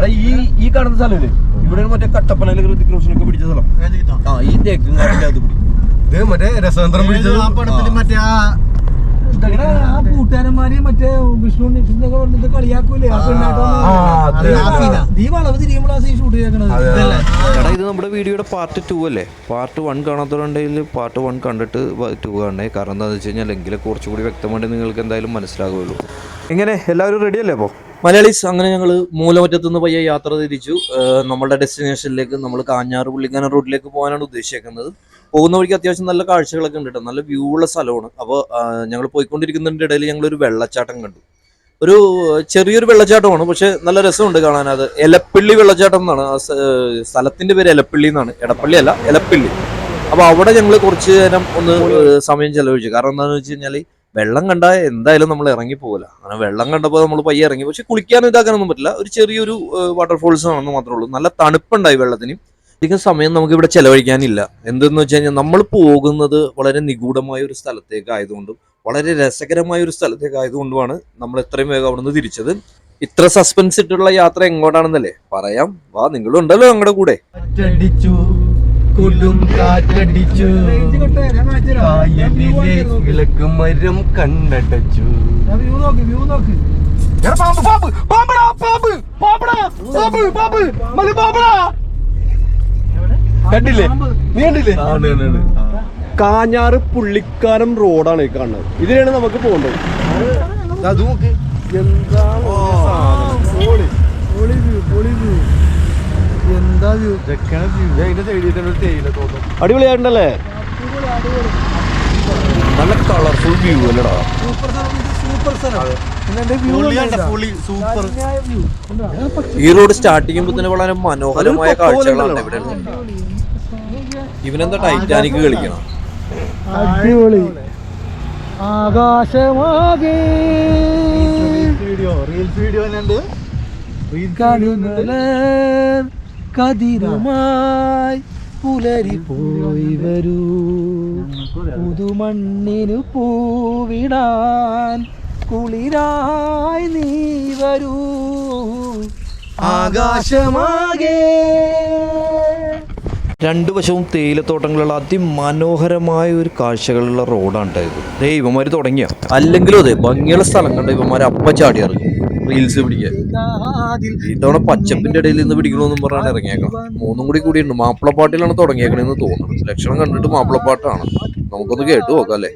എടാ ഈ ഈ കാണുന്ന സ്ഥലമില്ലേ? ഇവിടെ മറ്റേ കട്ടപ്പനയിലെ ഋതിക് റോഷനൊക്കെ പിടിച്ച സ്ഥലം. ആ ഈ അത് പിടി. ഇത് മറ്റേ രസതന്ത്രം പിടിച്ചത് ആ പടത്തിൽ മറ്റേ ആ എടാ, ആ കൂട്ടുകാരന്മാര് മറ്റേ വിഷ്ണു നിഷിനൊക്കെ വന്നിട്ട് കളിയാക്കൂലേ? ആ പെണ്ണാട്ടോ ആ, അത് ആ scene ആ. ഈ വളവ് തിരിയുമ്പോഴാണ് ഈ ഷൂട്ട് ചെയ്തേക്കണത്. ഇതല്ലേ? എടാ ഇത് നമ്മുടെ വീഡിയോയുടെ പാർട്ട് ടു അല്ലേ? പാർട്ട് വൺ കാണാത്തവരുണ്ടെങ്കിൽ പാർട്ട് വൺ കണ്ടിട്ട് ടു കാണണേ. കാരണം എന്താണെന്ന് വെച്ച് കഴിഞ്ഞാൽ എങ്കിലും കുറച്ചുകൂടി വ്യക്തമായിട്ട് നിങ്ങൾക്ക് എന്തായാലും മനസ്സിലാകുള്ളൂ എങ്ങനെ? എല്ലാവരും റെഡി അല്ലേ അപ്പോൾ മലയാളീസ് അങ്ങനെ ഞങ്ങൾ മൂലമറ്റത്ത് നിന്ന് പയ്യെ യാത്ര തിരിച്ചു. നമ്മളുടെ ഡെസ്റ്റിനേഷനിലേക്ക് നമ്മൾ കാഞ്ഞാറ് പുള്ളിക്കാന റോഡിലേക്ക് പോകാനാണ് ഉദ്ദേശിക്കുന്നത് പോകുന്ന വഴിക്ക് അത്യാവശ്യം നല്ല കാഴ്ചകളൊക്കെ ഉണ്ട് കേട്ടോ നല്ല വ്യൂ ഉള്ള സ്ഥലമാണ്. അപ്പോൾ ഞങ്ങൾ പോയിക്കൊണ്ടിരിക്കുന്നതിന്റെ ഇടയിൽ ഞങ്ങളൊരു വെള്ളച്ചാട്ടം കണ്ടു. ഒരു ചെറിയൊരു വെള്ളച്ചാട്ടമാണ് പക്ഷെ നല്ല രസമുണ്ട് കാണാൻ. അത് എലപ്പള്ളി വെള്ളച്ചാട്ടം എന്നാണ്. സ്ഥലത്തിന്റെ പേര് എലപ്പള്ളി എന്നാണ്. എടപ്പള്ളി അല്ല എലപ്പള്ളി. അപ്പോൾ അവിടെ ഞങ്ങൾ കുറച്ച് നേരം ഒന്ന് സമയം ചെലവഴിച്ചു. കാരണം എന്താണെന്ന് വെച്ച് കഴിഞ്ഞാൽ വെള്ളം കണ്ടാൽ എന്തായാലും നമ്മൾ ഇറങ്ങി പോകില്ല അങ്ങനെ വെള്ളം കണ്ടപ്പോൾ നമ്മൾ പയ്യെ ഇറങ്ങി. പക്ഷെ കുളിക്കാനും ഇതാക്കാനൊന്നും പറ്റില്ല. ഒരു ചെറിയൊരു വാട്ടർഫോൾസ് ആണെന്ന് മാത്രമേ ഉള്ളൂ. നല്ല തണുപ്പുണ്ടായി വെള്ളത്തിന്. അധികം സമയം നമുക്ക് ഇവിടെ ചെലവഴിക്കാനില്ല. എന്തെന്ന് വെച്ച് കഴിഞ്ഞാൽ നമ്മൾ പോകുന്നത് വളരെ നിഗൂഢമായ ഒരു സ്ഥലത്തേക്ക് ആയതുകൊണ്ടും വളരെ രസകരമായ ഒരു സ്ഥലത്തേക്ക് ആയതുകൊണ്ടുമാണ് നമ്മൾ എത്രയും വേഗം അവിടെ നിന്ന് തിരിച്ചത്. ഇത്ര സസ്പെൻസ് ഇട്ടുള്ള യാത്ര എങ്ങോട്ടാണെന്നല്ലേ? പറയാം. വാ നിങ്ങളും ഉണ്ടല്ലോ ഞങ്ങളുടെ കൂടെ. കൊടും കാറ്റടിച്ചു. കായലിലെ വിളക്ക് മരം കണ്ണടച്ചു. വ്യൂ നോക്ക് വ്യൂ നോക്ക് എടാ, പാമ്പ് പാമ്പ് പാമ്പടാ പാമ്പ് പാമ്പടാ പാമ്പ് പാമ്പ് മല പാമ്പടാ. കണ്ടില്ലേ? നീ കണ്ടില്ലേ? കാഞ്ഞാറ് പുള്ളിക്കാനം റോഡാണ് ഈ കാണുന്നത്. ഇതിലാണ് നമുക്ക് പോകേണ്ടത്. അത് നോക്ക്. എന്താ എന്താ വ്യൂ അടിപൊളിയായിട്ടുണ്ടല്ലേ? നല്ല കളർഫുൾ വ്യൂ അല്ലടാ. ഈ റോഡ് സ്റ്റാർട്ട് ചെയ്യുമ്പോൾ തന്നെ വളരെ മനോഹരമായ കാഴ്ചകളാണ് ഇവിടെ. ഇവനെന്താ ടൈറ്റാനിക് കളിക്കണം? അടിപൊളി. ആകാശമാകെ. വീഡിയോ റീൽസ് വീഡിയോ ഉണ്ട് കടുമലർ കതിരുമായി പുലരി പോയി വരൂ. പുതുമണ്ണിനു പൂവിടാൻ കുളിരായി നീ വരൂ. ആകാശമാകെ. രണ്ടു വശവും തേയിലത്തോട്ടങ്ങളുള്ള അതിമനോഹരമായ ഒരു കാഴ്ചകളുള്ള റോഡാണ് ഇത്. ദേ ഇവന്മാർ തുടങ്ങിയ? അല്ലെങ്കിലും അതെ ഭംഗിയുള്ള സ്ഥലം കണ്ട ഇവന്മാർ അപ്പ ചാടി ഇറങ്ങി. റീൽസ് പിടിക്കാൻ ഇത്തവണ പച്ചപ്പിന്റെ ഇടയിൽ നിന്ന് പിടിക്കണമെന്നും പറഞ്ഞാണ് ഇറങ്ങിയേക്കണം മൂന്നും കൂടി കൂടിയുണ്ട്. മാപ്പിളപ്പാട്ടിലാണ് തുടങ്ങിയേക്കണെന്ന് തോന്നുന്നു. ലക്ഷണം കണ്ടിട്ട് മാപ്പിളപ്പാട്ടാണ് നമുക്കൊന്ന് കേട്ടു നോക്കാം അല്ലേ?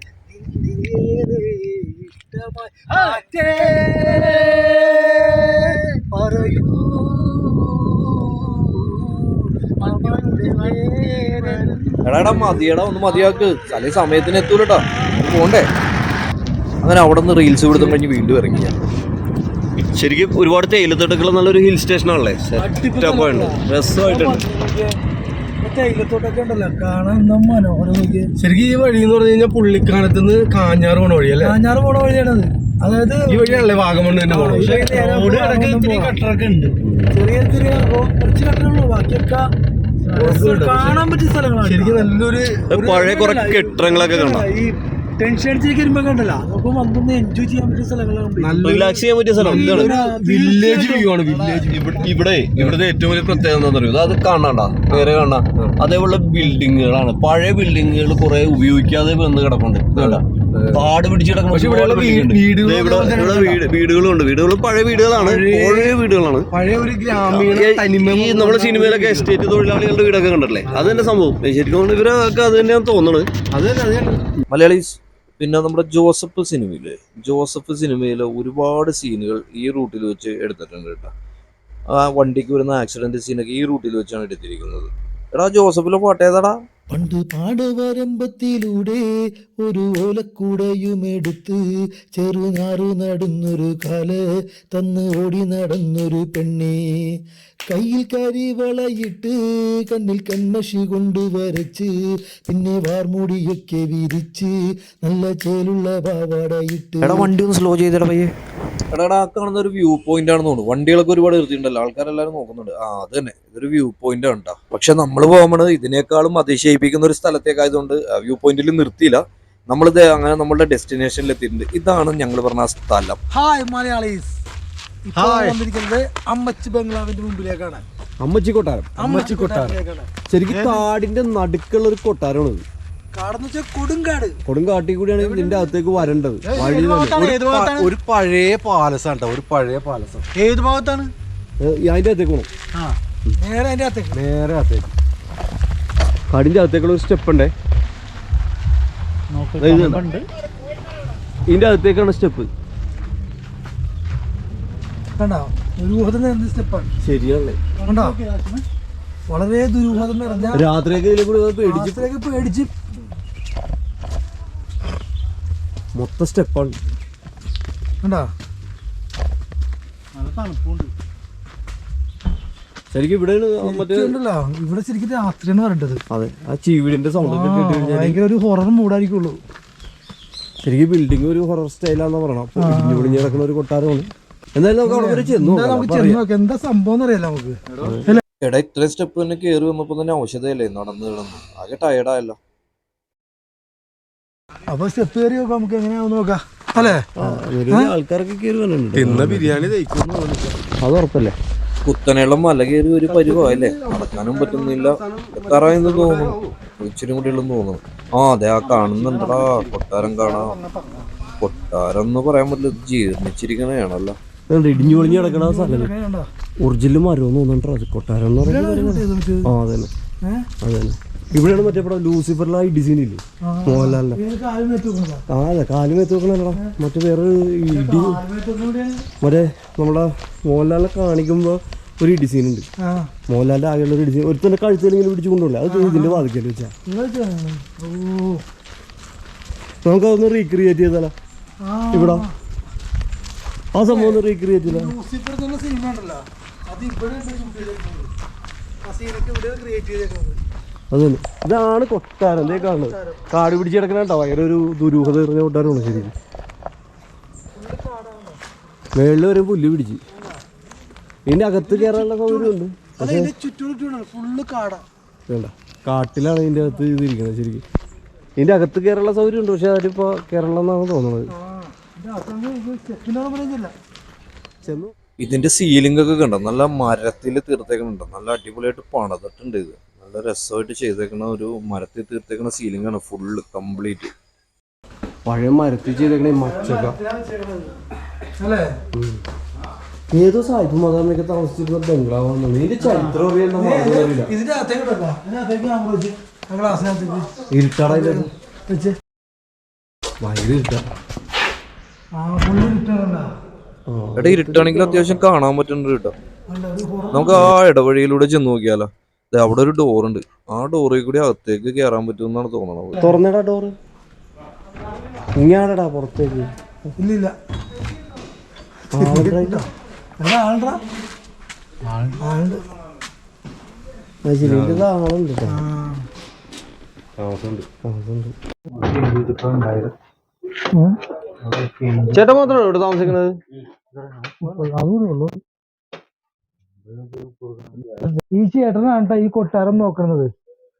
എടാടാ എടാ മതിയടാ ഒന്ന് മതിയാക്ക്. അല്ലെ സമയത്തിന് എത്തൂലട്ടാ. പോണ്ടേ? അങ്ങനെ അവിടെ നിന്ന് റീൽസ് വിടുന്നു കഴിഞ്ഞ് വീണ്ടും ഇറങ്ങിയ. ശരിക്കും ഒരുപാട് തേയിലത്തോട്ടൊക്കെ നല്ലൊരു ഹിൽ സ്റ്റേഷൻ ആണല്ലേ സെറ്റപ്പായിട്ടുണ്ട് രസമായിട്ടുണ്ട്. തേയിലത്തോട്ടൊക്കെ ഉണ്ടല്ലോ. കാണാൻ മനോഹരം ശരിക്കും ഈ വഴി എന്ന് പറഞ്ഞു കഴിഞ്ഞാൽ പുള്ളിക്കാനത്ത് നിന്ന് കാഞ്ഞാറ് പോണ വഴി അല്ലേ കാഞ്ഞാറ് പോണ വഴിയാണത്. അതായത് ഈ വഴിയാണല്ലേ വാഗമണ് തന്നെ പോണത്. റോഡ് കിടക്ക് ഇത്തിരി. കട്ടറൊക്കെ ഉണ്ട്. ചെറിയ ചെറിയ കുറച്ച് കട്ടറുള്ളൂ ബാക്കിയൊക്കെ കാണാൻ പറ്റിയ സ്ഥലങ്ങളാണ്. ശരിക്കും നല്ലൊരു പഴയ കുറെ കെട്ടിടങ്ങളൊക്കെ കാണാം. ടെൻഷൻ കണ്ടല്ലോ. വന്നൊന്ന് എൻജോയ് ചെയ്യാൻ പറ്റിയ സ്ഥലങ്ങളാണ് റിലാക്സ് ചെയ്യാൻ പറ്റിയ സ്ഥലം. ഇതാണ് വില്ലേജ് വ്യൂ ആണ്. വില്ലേജ് ഇവിടെ ഇവിടെ ഇവിടുത്തെ ഏറ്റവും വലിയ പ്രത്യേകത എന്താ പറയുക അത് കാണണ്ട. നേരെ കാണാ അതേപോലെ ബിൽഡിങ്ങുകളാണ് പഴയ ബിൽഡിങ്ങുകൾ കുറെ ഉപയോഗിക്കാതെ വന്ന് കിടപ്പുണ്ട്. പാട് പിടിച്ച് കിടക്കുന്ന പക്ഷെ ഇവിടെയുള്ള ഒരുപാട് building ഉണ്ട്. വീടുകൾ ഇവിടെ ഇവിടെ വീടുകളുണ്ട്. വീടുകൾ പഴയ വീടുകളാണ്. പഴയ വീടുകളാണ്. പഴയ ഒരു ഗ്രാമീണ ഈ- നമ്മുടെ സിനിമയിലൊക്കെ എസ്റ്റേറ്റ് തൊഴിലാളികളുടെ വീടൊക്കെ കണ്ടല്ലേ അത് തന്നെ സംഭവം. ശരിക്കും ഇവരൊക്കെ അത് തന്നെയാണ് തോന്നുന്നത്. അത് മലയാളീസ് പിന്നെ നമ്മുടെ ജോസഫ് സിനിമയിൽ ജോസഫ് സിനിമയിലെ ഒരുപാട് സീനുകൾ ഈ റൂട്ടിൽ വെച്ച് എടുത്തിട്ടുണ്ട് കേട്ടോ. ആ വണ്ടിക്ക് വരുന്ന ആക്സിഡന്റ് സീനൊക്കെ ഈ റൂട്ടിൽ വെച്ചാണ് എടുത്തിരിക്കുന്നത്. എടാ ജോസഫിലെ പാട്ട് ഏതാടാ? പണ്ട് പാടവരമ്പത്തിലൂടെ ഒരു ഓലക്കൂടയുമെടുത്ത് ചെറുനാറു നടന്നൊരു കാല തന്ന് ഓടി നടന്നൊരു പെണ്ണി. കയ്യിൽ കരിവളയിട്ട് കണ്ണിൽ കൺമഷി കൊണ്ട് വരച്ച് പിന്നെ വാർമുടിയൊക്കെ വിരിച്ച് നല്ല ചേലുള്ള പാവാടയിട്ട് വണ്ടി ഒന്ന് സ്ലോ ചെയ്തടാ എടാ എടാ ആ കാണുന്ന ഒരു വ്യൂ പോയിന്റ് ആണെന്ന് തോന്നുന്നു. വണ്ടികളൊക്കെ ഒരുപാട് നിർത്തിയിട്ടുണ്ടല്ലോ. ആൾക്കാരെല്ലാരും നോക്കുന്നുണ്ട്. ആ അത് തന്നെ. ഇതൊരു വ്യൂ പോയിന്റ് ആണ് കേട്ടോ പക്ഷെ നമ്മൾ പോകുന്നത് ഇതിനേക്കാളും അതിശയിപ്പിക്കുന്ന ഒരു സ്ഥലത്തേക്കായതുകൊണ്ട് വ്യൂ പോയിന്റിൽ നിർത്തിയില്ല. നമ്മളിത് അങ്ങനെ നമ്മളുടെ ഡെസ്റ്റിനേഷനിൽ എത്തിയിട്ടുണ്ട്. ഇതാണ് ഞങ്ങൾ പറഞ്ഞ സ്ഥലം. ഹായ് മലയാളീസ്. വന്നിരിക്കുന്നത് അമ്മച്ചി ബംഗ്ലാവിന്റെ മുമ്പിലേക്കാണ്. അമ്മച്ചി കൊട്ടാരം. അമ്മച്ചി കൊട്ടാരം. ശരിക്കും കാടിന്റെ നടുക്കുള്ള ഒരു കൊട്ടാരമാണ് ഇത് കാടെന്ന് വെച്ചാൽ കൊടും കാട്ടിൽ കൂടിയാണ് ഇതിന്റെ അകത്തേക്ക് വരേണ്ടത്. വഴി തന്നെ. ഒരു പഴയ പാലസ് ഒരു പഴയ പാലസം. ഏത് ഭാഗത്താണ്? അതിന്റെ അകത്തേക്ക് പോകണം നേരെ അതിന്റെ അകത്തേക്ക്. നേരെ അകത്തേക്ക്. കാടിന്റെ അകത്തേക്കുള്ള ഒരു സ്റ്റെപ്പ് ഉണ്ടേ. ഇതിന്റെ അകത്തേക്കാണ് സ്റ്റെപ്പ് കണ്ടോ? വളരെ ദുരൂഹത രാത്രിയൊക്കെ പേടിച്ച് മൊത്തം സ്റ്റെപ്പാണ്. കണ്ടോ? നല്ല തണുപ്പുണ്ട്. ശരിക്കും ഇവിടെയാണ് മറ്റേ ഉണ്ടല്ലോ. ഇവിടെ ശരിക്കും രാത്രിയാണ് വരേണ്ടത്. അതെ. ആ ചീവിടിന്റെ സൗണ്ട് ഒക്കെ കേട്ട് കഴിഞ്ഞാൽ ഭയങ്കര ഒരു ഹൊറർ മൂടായിരിക്കുള്ളൂ ശരിക്കും ബിൽഡിംഗ് ഒരു ഹൊറർ സ്റ്റൈലാന്ന് പറയണം ഇടിഞ്ഞു കിടക്കുന്ന ഒരു കൊട്ടാരമാണ്. എന്തായാലും നമുക്ക് അവിടെ വരെ ചെന്നു എന്താ നമുക്ക് ചെന്ന് നോക്കാം. എന്താ സംഭവം എന്നറിയാലോ നമുക്ക്? എടാ ഇത്രയും സ്റ്റെപ്പ് തന്നെ കയറി വന്നപ്പോ തന്നെ ഔഷധയല്ലേ നടന്നു കിടന്നു ആകെ ടയർഡായല്ലോ അപ്പൊ സ്റ്റെപ്പ് കയറി നോക്കാം നമുക്ക് എങ്ങനെയാവും നോക്കാം. അല്ലേ? ആൾക്കാരൊക്കെ കയറി വന്നിട്ടുണ്ട്. തിന്ന ബിരിയാണി അത് ഉറപ്പല്ലേ? കുത്തനെയുള്ള മല കയറി ഒരു പരിവല്ലേ നടക്കാനും പറ്റുന്നില്ല. എത്താറായെന്ന് തോന്നുന്നു? ഇച്ചിരി കൂടി ഉള്ളെന്ന് തോന്നുന്നു. ആ അതെ ആ കാണുന്നുണ്ടടാ. കൊട്ടാരം കാണാം. കൊട്ടാരം എന്ന് പറയാൻ പറ്റില്ല അതുകൊണ്ട് ഇടിഞ്ഞു പൊളിഞ്ഞ് കിടക്കണ സ്ഥലം. കണ്ടോ ഒറിജിനൽ മരം തോന്നുന്നുണ്ടോ? അത് കൊട്ടാരം എന്ന് പറയുന്നത് ആ അതന്നെ. അതന്നെ. ഇവിടെയാണ് മറ്റേ പടം ലൂസിഫറിലെ ഐ ഡിസൈൻ ഇല്ലേ മോഹൻലാലിന്റെ. ആ അതെ കാലും എത്തി നോക്കണല്ലടാ മറ്റേ വേറെ ഇടി മറ്റേ നമ്മളെ മോഹൻലാലിനെ കാണിക്കുമ്പോ ഒരു ഡിസൈൻ ഉണ്ട്. മോഹൻലാലിന്റെ ആകെയുള്ള ഒരു ഡിസൈൻ ഒരുത്തന്നെ കഴുത്തിൽ ഇങ്ങനെ പിടിച്ചു കൊണ്ടുപോകില്ല? അത് ഇതിന്റെ വാതിക്കൽ വെച്ചാ. നിങ്ങൾ അതൊന്ന് റീക്രിയേറ്റ് ചെയ്താലോ? ഇവിടെ. ആ സംഭവം ഒന്ന് റീക്രിയേറ്റ് ചെയ്താലോ? അത് ഇവിടെ ക്രിയേറ്റ് ചെയ്തേക്കുന്നത്. അതന്നെ ഇതാണ് കൊട്ടാരം. എന്തേ കാണുന്നത്. കാട് പിടിച്ച് കിടക്കണോ ഭയങ്കര ഒരു ദുരൂഹത നിറഞ്ഞ കൊട്ടാരമാണ് ശരിക്കും മേളിൽ വരെ പുല്ല് പിടിച്ച്. ഇതിന്റെ അകത്ത് കയറാനുള്ള സൗകര്യമുണ്ട് വേണ്ട. കാട്ടിലാണ് ഇതിന്റെ അകത്ത് ഇതിരിക്കുന്നത് ശരിക്കും. ഇതിന്റെ അകത്ത് കയറാനുള്ള സൗകര്യമുണ്ട് പക്ഷെ അതിപ്പോ കയറണം എന്നാണ് തോന്നുന്നത് ചെന്നു. ഇതിന്റെ സീലിംഗ് ഒക്കെ കണ്ടോ? നല്ല മരത്തിൽ തീർത്തേക്കുന്നുണ്ടോ. നല്ല അടിപൊളിയായിട്ട് പണിതിട്ടുണ്ട് ഇത്. നല്ല രസമായിട്ട് ചെയ്തേക്കണ ഒരു മരത്തിൽ തീർത്തേക്കണ സീലിംഗ് ആണ് ഫുള്ള് കംപ്ലീറ്റ് പഴയ മരത്തിൽ ചെയ്തേക്കണ അല്ലേ? ഏതോ സായിപ്പ് മദാമയൊക്കെ താമസിച്ചിരുന്ന ബംഗ്ലാവാണെന്നുള്ളത് ഇതിന്റെ ചരിത്രം അറിയാൻ ഇരുട്ടാടാ ഭയങ്കര ഇരുട്ടാ. എടാ ഇരുട്ടാണെങ്കിൽ അത്യാവശ്യം കാണാൻ പറ്റുന്നുണ്ട് കേട്ടോ നമുക്ക് ആ ഇടവഴിയിലൂടെ ചെന്ന് നോക്കിയാലോ. അവിടെ ഒരു ഡോർ ഉണ്ട് ആ ഡോറിൽ കൂടി അകത്തേക്ക് കയറാൻ പറ്റുമെന്നാണ് തോന്നണത്. തുറന്നടാ ഡോറ്. ഇങ്ങാടടാ പുറത്തേക്ക്. ഇല്ലില്ല. ആളുണ്ട്. ചേട്ടൻ മാത്രമാണോ ഇവിടെ താമസിക്കുന്നത്? അതുകൂടെ ഉള്ളൂ ഈ ചേട്ടനാണ് ട്ടോ ഈ കൊട്ടാരം നോക്കുന്നത്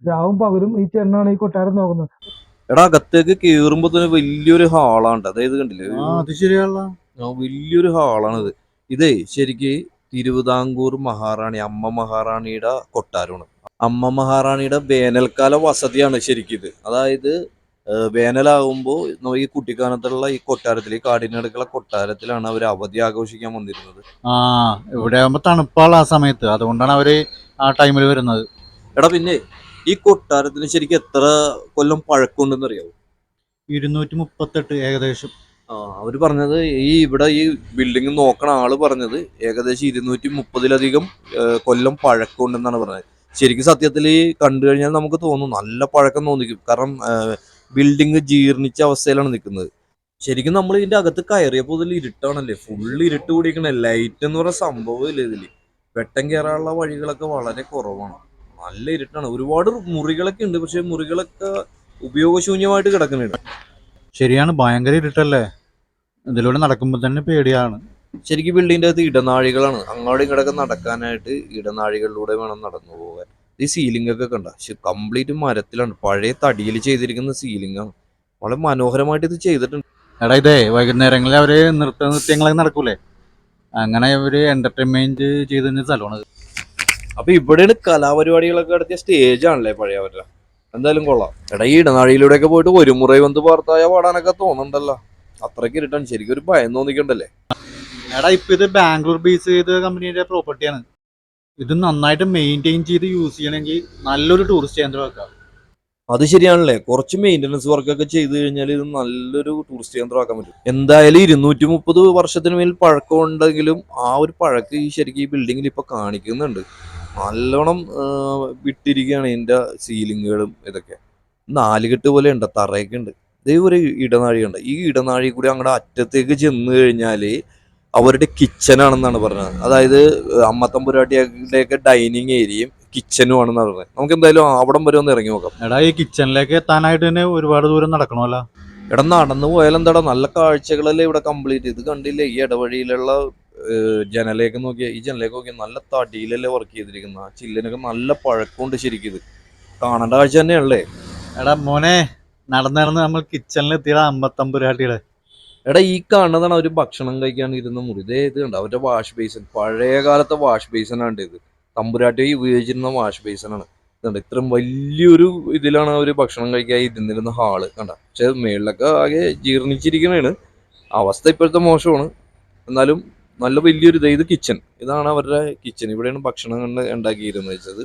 രാവും പകലും ഈ ചേട്ടനാണ് ഈ കൊട്ടാരം നോക്കുന്നത്. എടാ അകത്തേക്ക് കേറുമ്പോ തന്നെ വലിയൊരു ഹാളാണ് അതായത് കണ്ടില്ലേ? ആ അത് ശരിയാണല്ലോ. ആ വലിയൊരു ഹാളാണിത്. ഇതേ ശരിക്ക് തിരുവിതാംകൂർ മഹാറാണി അമ്മ മഹാറാണിയുടെ കൊട്ടാരമാണ്. അമ്മ മഹാറാണിയുടെ വേനൽക്കാല വസതിയാണ് ശരിക്കും ഇത് അതായത് വേനലാകുമ്പോൾ ഈ കുട്ടിക്കാനത്തുള്ള ഈ കൊട്ടാരത്തിൽ ഈ കാടിനടുക്കുള്ള കൊട്ടാരത്തിലാണ് അവർ അവധി ആഘോഷിക്കാൻ വന്നിരുന്നത്. ആ ഇവിടെ ആകുമ്പോ തണുപ്പാണ് ആ സമയത്ത്. അതുകൊണ്ടാണ് അവർ ആ ടൈമിൽ വരുന്നത്. എടാ പിന്നെ ഈ കൊട്ടാരത്തിന് ശരിക്കും എത്ര കൊല്ലം പഴക്കമുണ്ടെന്ന് അറിയാവോ ഇരുന്നൂറ്റി മുപ്പത്തെട്ട് ഏകദേശം. ആ അവർ പറഞ്ഞത് ഈ ഇവിടെ ഈ ബിൽഡിംഗ് നോക്കണ ആൾ പറഞ്ഞത് ഏകദേശം ഇരുന്നൂറ്റി മുപ്പതിലധികം കൊല്ലം പഴക്കമുണ്ടെന്നാണ് പറഞ്ഞത്. ശരിക്കും സത്യത്തിൽ കണ്ടു കഴിഞ്ഞാൽ നമുക്ക് തോന്നും നല്ല പഴക്കം തോന്നിക്കും. കാരണം ബിൽഡിംഗ് ജീർണിച്ച അവസ്ഥയിലാണ് നിൽക്കുന്നത്. ശരിക്കും നമ്മൾ ഇതിന്റെ അകത്ത് കയറിയപ്പോൾ ഇതിൽ ഇരുട്ടാണല്ലേ? ഫുള്ള് ഇരുട്ട് കൂടിയിരിക്കണേ. ലൈറ്റ് എന്ന് പറയുന്ന സംഭവം ഇല്ല ഇതിൽ? വെട്ടം കയറാനുള്ള വഴികളൊക്കെ വളരെ കുറവാണ്. നല്ല ഇരുട്ടാണ്. ഒരുപാട് മുറികളൊക്കെ ഉണ്ട്. പക്ഷെ മുറികളൊക്കെ ഉപയോഗശൂന്യമായിട്ട് കിടക്കുന്നുണ്ട്. ശരിയാണ്. ഭയങ്കര ഇരുട്ടല്ലേ? ഇതിലൂടെ നടക്കുമ്പോൾ തന്നെ പേടിയാണ്. ശരിക്കും ബിൽഡിങ്ങിന്റെ അകത്ത് ഇടനാഴികളാണ്. അങ്ങോട്ടും ഇങ്ങോട്ടൊക്കെ നടക്കാനായിട്ട് ഇടനാഴികളിലൂടെ വേണം നടന്നു പോകാൻ. ഈ സീലിംഗ് ഒക്കെ കണ്ട? കംപ്ലീറ്റ് മരത്തിലാണ്. പഴയ തടിയിൽ ചെയ്തിരിക്കുന്ന സീലിംഗ് ആണ്. വളരെ മനോഹരമായിട്ട് ഇത് ചെയ്തിട്ടുണ്ട്. എടാ ഇതേ വൈകുന്നേരങ്ങളിൽ അവർ നൃത്ത നൃത്യങ്ങളൊക്കെ നടക്കൂലേ? അങ്ങനെ ഒരു എന്റർടൈൻമെന്റ് ചെയ്തിരുന്ന സ്ഥലമാണ് അപ്പൊ ഇവിടെയാണ് കലാപരിപാടികളൊക്കെ നടത്തിയ സ്റ്റേജ് ആണല്ലേ പഴയ അവരുടെ? എന്തായാലും കൊള്ളാം. എടാ ഈ ഇടനാഴിയിലൂടെ ഒക്കെ പോയിട്ട് ഒരു മുறை വന്ന് പാർത്തായ പാടാനൊക്കെ തോന്നുന്നുണ്ടല്ലോ. അത്രയ്ക്ക് ഇരുട്ടാണ് ശരിക്കും ഒരു ഭയം തോന്നിക്കണ്ടല്ലേ? എടാ ഇപ്പൊ ഇത് ബാംഗ്ലൂർ ബേസ് ചെയ്ത കമ്പനിയുടെ പ്രോപ്പർട്ടിയാണ് ഇത് നന്നായിട്ട് മെയിന്റെയിൻ ചെയ്ത് യൂസ് ചെയ്യണമെങ്കിൽ നല്ലൊരു ടൂറിസ്റ്റ് കേന്ദ്രം വെക്കാം അത് ശരിയാണല്ലേ? കുറച്ച് മെയിന്റനൻസ് വർക്കൊക്കെ ചെയ്തു കഴിഞ്ഞാൽ ഇത് നല്ലൊരു ടൂറിസ്റ്റ് കേന്ദ്രമാക്കാൻ പറ്റും. എന്തായാലും ഇരുന്നൂറ്റി മുപ്പത് വർഷത്തിന് മേൽ പഴക്കം ഉണ്ടെങ്കിലും ആ ഒരു പഴക്ക് ഈ ശരിക്കും ഈ ബിൽഡിങ്ങിൽ ഇപ്പൊ കാണിക്കുന്നുണ്ട്. നല്ലോണം വിട്ടിരിക്കുകയാണ് ഇതിന്റെ സീലിങ്ങുകളും ഇതൊക്കെ. നാലുകെട്ട് പോലെ ഉണ്ട് തറയൊക്കെ ഉണ്ട്. ഇതേ ഒരു ഇടനാഴി ഉണ്ട് ഈ ഇടനാഴി കൂടി അങ്ങോട്ട് അറ്റത്തേക്ക് ചെന്ന് കഴിഞ്ഞാൽ അവരുടെ കിച്ചനാണെന്നാണ് പറഞ്ഞത്. അതായത് അമ്മത്തമ്പുരാട്ടിയുടെയൊക്കെ ഡൈനിങ് ഏരിയയും കിച്ചനും ആണെന്നാണ് പറഞ്ഞത്. നമുക്ക് എന്തായാലും അവിടം വരെ ഒന്ന് ഇറങ്ങി നോക്കാം. എടാ ഈ കിച്ചണിലേക്ക് എത്താനായിട്ട് തന്നെ ഒരുപാട് ദൂരം നടക്കണമല്ലോ. എടാ നടന്നു പോയാൽ എന്താടാ? നല്ല കാഴ്ചകളല്ലേ ഇവിടെ കംപ്ലീറ്റ് ഇത് കണ്ടില്ലേ? ഈ ഇടവഴിയിലുള്ള ജനലേക്ക് നോക്കിയാൽ ഈ ജനലേക്ക് നോക്കിയാൽ നല്ല തടിയിലല്ലേ വർക്ക് ചെയ്തിരിക്കുന്ന ചില്ലനൊക്കെ ചില്ലിനൊക്കെ നല്ല പഴക്കമുണ്ട് ശരിക്കും ഇത് കാണേണ്ട കാഴ്ച തന്നെയാണല്ലേ? എടാ മോനെ നടന്നിറന്ന് നടന്ന് നമ്മൾ കിച്ചണിൽ എത്തിയടാ അമ്പത്തമ്പുരാട്ടിയുടെ എടാ ഈ കാണുന്നതാണ് അവർ ഭക്ഷണം കഴിക്കാൻ ഇരുന്ന മുറി. ഇതേ ഇത് കണ്ട? അവരുടെ വാഷ് ബേസൻ പഴയ കാലത്തെ വാഷ് ബേസനാണ് ഇത്. തമ്പുരാട്ടി ഉപയോഗിച്ചിരുന്ന വാഷ് ബേസനാണ് ഇതുണ്ട്. ഇത്രയും വലിയൊരു ഇതിലാണ് അവർ ഭക്ഷണം കഴിക്കാൻ ഇരുന്നിരുന്ന ഹാൾ കണ്ട? പക്ഷെ മേളിലൊക്കെ ആകെ ജീർണിച്ചിരിക്കണേണ്. അവസ്ഥ ഇപ്പോഴത്തെ മോശമാണ്. എന്നാലും നല്ല വലിയൊരു ഇത് ഇത് കിച്ചൺ ഇതാണ് അവരുടെ കിച്ചൺ ഇവിടെയാണ് ഭക്ഷണം കണ്ട് ഉണ്ടാക്കിയിരുന്നത് വെച്ചത്.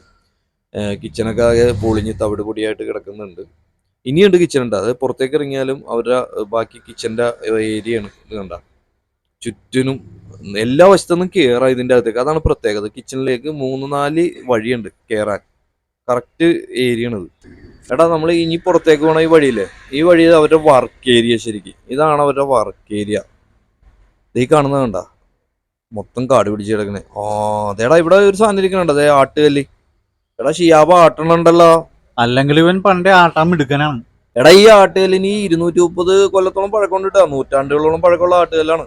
കിച്ചണൊക്കെ ആകെ പൊളിഞ്ഞ് തവിട് പൊടിയായിട്ട് കിടക്കുന്നുണ്ട്. ഇനിയുണ്ട് കിച്ചൺ ഉണ്ട്. അത് പുറത്തേക്ക് ഇറങ്ങിയാലും അവരുടെ ബാക്കി കിച്ചന്റെ ആണ് ഇത് കണ്ട. ചുറ്റിനും എല്ലാ വശത്തുനിന്നും കയറാം ഇതിന്റെ അകത്തേക്ക്. അതാണ് പ്രത്യേകത. കിച്ചണിലേക്ക് മൂന്ന് നാല് വഴിയുണ്ട് കയറാൻ കറക്റ്റ് ഏരിയ ആണ് ഇത്. എടാ നമ്മൾ ഇനി പുറത്തേക്ക് പോണ ഈ വഴിയില്ലേ? ഈ വഴി അവരുടെ വർക്ക് ഏരിയ ശരിക്കും. ഇതാണ് അവരുടെ വർക്ക് ഏരിയ ഈ കാണുന്ന കണ്ട? മൊത്തം കാട് പിടിച്ച് കിടക്കണേ. ആ അതേടാ ഇവിടെ ഒരു സാധനം ഇരിക്കണുണ്ട്. അതേ ആട്ടുകല്ല്. എടാ ഷിയാബ ആട്ടണുണ്ടല്ലോ. അല്ലെങ്കിൽ ഇവൻ പണ്ടേ ആട്ടാൻ മിടുക്കനാണ്. എടാ ഈ ആട്ടുകല്ലിന് ഈ ഇരുന്നൂറ്റി മുപ്പത് കൊല്ലത്തോളം പഴക്കം കിട്ടാ. നൂറ്റാണ്ടുകളോളം പഴക്കമുള്ള ആട്ടുകല്ലാണ്.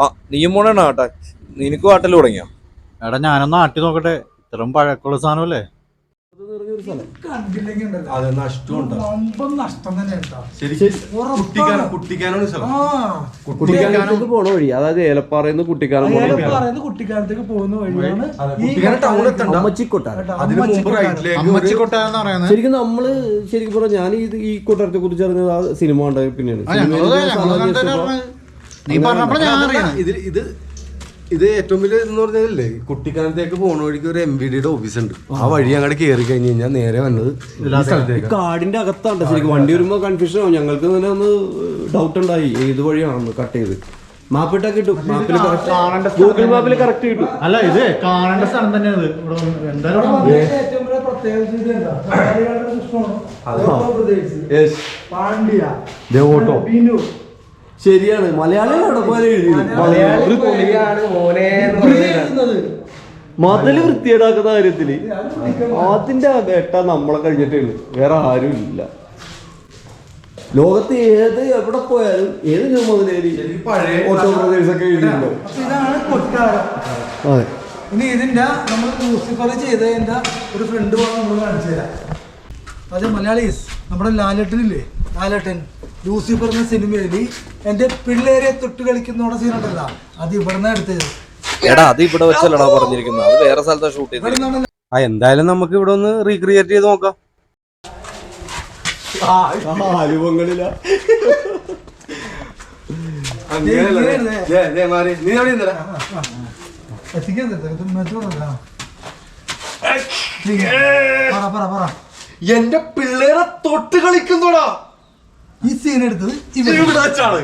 ആ നീയും പോണേണ ആട്ടാ നിനക്കും ആട്ടൽ തുടങ്ങിയ? എടാ ഞാനൊന്ന് ആട്ടി നോക്കട്ടെ. ഇത്രയും പഴക്കമുള്ള സാധനമല്ലേ. അതെ നഷ്ടം കുട്ടിക്കാനാണ് സ്ഥലം. കുട്ടിക്കാനത്തേക്ക് പോണ വഴി അതായത് ഏലപ്പാറയിൽ നിന്ന് കുട്ടിക്കാനം കുട്ടിക്കാനത്തേക്ക് പോകുന്ന വഴിയാണ് അമ്മച്ചിക്കൊട്ട എന്ന് പറയുന്നത്? ശരിക്കും നമ്മൾ ശരിക്കും പറഞ്ഞ ഞാൻ ഇത് ഈ കൊട്ടാരത്തെ കുറിച്ച് അറിഞ്ഞത് ആ സിനിമ ഉണ്ടായ പിന്നെയാണ് ഇത് ഇത് ഏറ്റവും വലിയ എന്ന് പറഞ്ഞതല്ലേ കുട്ടിക്കാനത്തേക്ക് പോണ വഴിക്ക് ഒരു എം വി ഡിയുടെ ഓഫീസ് ഉണ്ട്. ആ. വഴി അങ്ങോട്ട് കയറി കഴിഞ്ഞ് കഴിഞ്ഞാൽ നേരെ വന്നത് ഈ കാടിന്റെ അകത്താണ് ശരിക്കും. വണ്ടി വരുമ്പോ കൺഫ്യൂഷൻ ആവും. ഞങ്ങൾക്ക് തന്നെ ഒന്ന് ഡൗട്ട് ഉണ്ടായി. ഏത് വഴിയാണെന്ന് കട്ട് ചെയ്ത്? മാപ്പ് ഇട്ടാ കിട്ടും. മാപ്പിൽ ഗൂഗിൾ മാപ്പിൽ കറക്റ്റ് കിട്ടും. അല്ല ഇത് കാണേണ്ട സ്ഥലം തന്നെയാണ് എന്തായാലും? ഓട്ടോ ശരിയാണ്. മലയാളികളാണ് പോലെ. മതിൽ വൃത്തിയേടാക്കുന്ന കാര്യത്തിൽ അതിന്റെ വേട്ട നമ്മളെ കഴിഞ്ഞിട്ടേ ഉള്ളൂ. വേറെ ആരും ഇല്ല. ലോകത്ത് ഏത് എവിടെ പോയാലും ഏത് ഞാൻ മുതലേരി ഓട്ടോ പ്രദേശ് ഒക്കെ അതെ. ഇനി ഇതിന്റെ നമ്മൾ ലൂസിഫർ ചെയ്തതിന്റെ ഒരു ഫ്രണ്ട് പോലെ നമ്മൾ കാണിച്ചു തരാം അത് മലയാളീസ് നമ്മുടെ ലാലേട്ടനില്ലേ? ലാലേട്ടൻ. ലൂസിഫർ എന്ന സിനിമയിൽ എന്റെ പിള്ളേരെ തൊട്ട് കളിക്കുന്നോടെ സീനുണ്ടല്ലോ അത് ഇവിടുന്ന് എടുത്തത്. എടാ അത് ഇവിടെ വെച്ചല്ലടാ പറഞ്ഞിരിക്കുന്നത് അത് വേറെ സ്ഥലത്താ ഷൂട്ട് ചെയ്തത്. ആ എന്തായാലും നമുക്ക് ഇവിടെ ഒന്ന് റീക്രിയേറ്റ് ചെയ്ത് നോക്കാം. പറ. എന്റെ പിള്ളേരെ തൊട്ട് കളിക്കുന്നോടാ. ഈ സീൻ എടുത്തത് ഇവിടെ വെച്ചാണ്.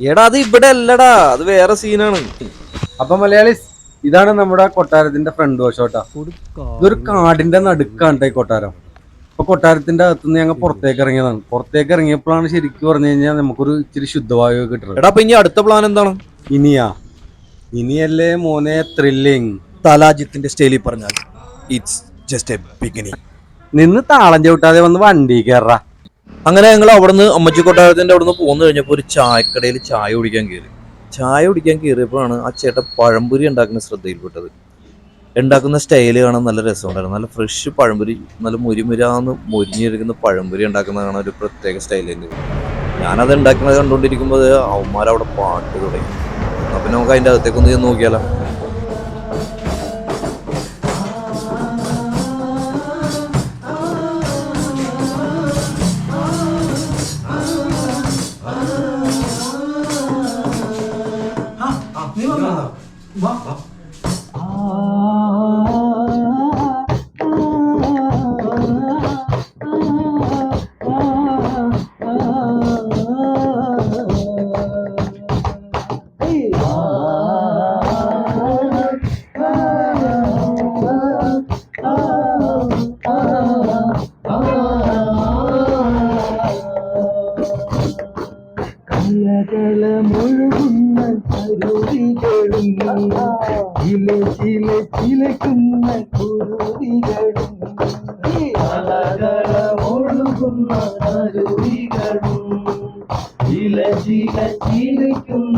എടാ അത് ഇവിടെ അല്ലടാ. അത് വേറെ സീനാണ് അപ്പൊ മലയാളീസ് ഇതാണ് നമ്മുടെ കൊട്ടാരത്തിന്റെ ഫ്രണ്ട് വശോട്ടാ ഇതൊരു കാടിന്റെ നടുക്കാണ് ഈ കൊട്ടാരം. അപ്പൊ കൊട്ടാരത്തിന്റെ അകത്തുനിന്ന് ഞങ്ങൾ പുറത്തേക്ക് ഇറങ്ങിയതാണ്. പുറത്തേക്ക് ഇറങ്ങിയപ്പോഴാണ് ശരിക്കും പറഞ്ഞു കഴിഞ്ഞാൽ നമുക്കൊരു ഇച്ചിരി ശുദ്ധവായു കിട്ടുന്നത് എടാ അപ്പൊ ഇനി അടുത്ത പ്ലാൻ എന്താണ്? ഇനിയാ. ഇനിയല്ലേ മോനെ ത്രില്ലിങ് തലാജിത്തിന്റെ സ്റ്റൈലിൽ പറഞ്ഞാൽ ഇറ്റ്സ് ജസ്റ്റ് എ ബിഗിനിങ് നിന്ന് താളം ചവിട്ടാതെ വന്ന് വണ്ടി കയറാ. അങ്ങനെ ഞങ്ങൾ അവിടുന്ന് അമ്മച്ചി കൊട്ടാരത്തിന്റെ അവിടുന്ന് പോന്നു കഴിഞ്ഞപ്പോൾ ഒരു ചായക്കടയിൽ ചായ കുടിക്കാൻ കയറി. ചായ കുടിക്കാൻ കയറിയപ്പോഴാണ് ആ ചേട്ടൻ പഴംപൊരി ഉണ്ടാക്കുന്ന ശ്രദ്ധയിൽപ്പെട്ടത്. ഉണ്ടാക്കുന്ന സ്റ്റൈൽ കാണാൻ നല്ല രസമുണ്ടായിരുന്നു. നല്ല ഫ്രഷ് പഴംപൊരി നല്ല മുരിമുരാന്ന് മുരിഞ്ഞിരിക്കുന്ന പഴംപൊരി ഉണ്ടാക്കുന്ന കാണാൻ ഒരു പ്രത്യേക സ്റ്റൈലുണ്ട് ഞാനത് ഉണ്ടാക്കുന്നത് കണ്ടുകൊണ്ടിരിക്കുമ്പോൾ അവന്മാരവിടെ പാട്ട് തുടങ്ങി. അപ്പം നമുക്ക് അതിന്റെ അകത്തേക്കൊന്ന് ചെന്ന് നോക്കിയാലോ? 막? 이만 막? 막? 막? உலகள முழுகும் கருவிகளும் இலை சிலை சிலைக்கும் குருவிகளும். உலகள முழுகும் கருவிகளும் இலை சிலை கேட்கும்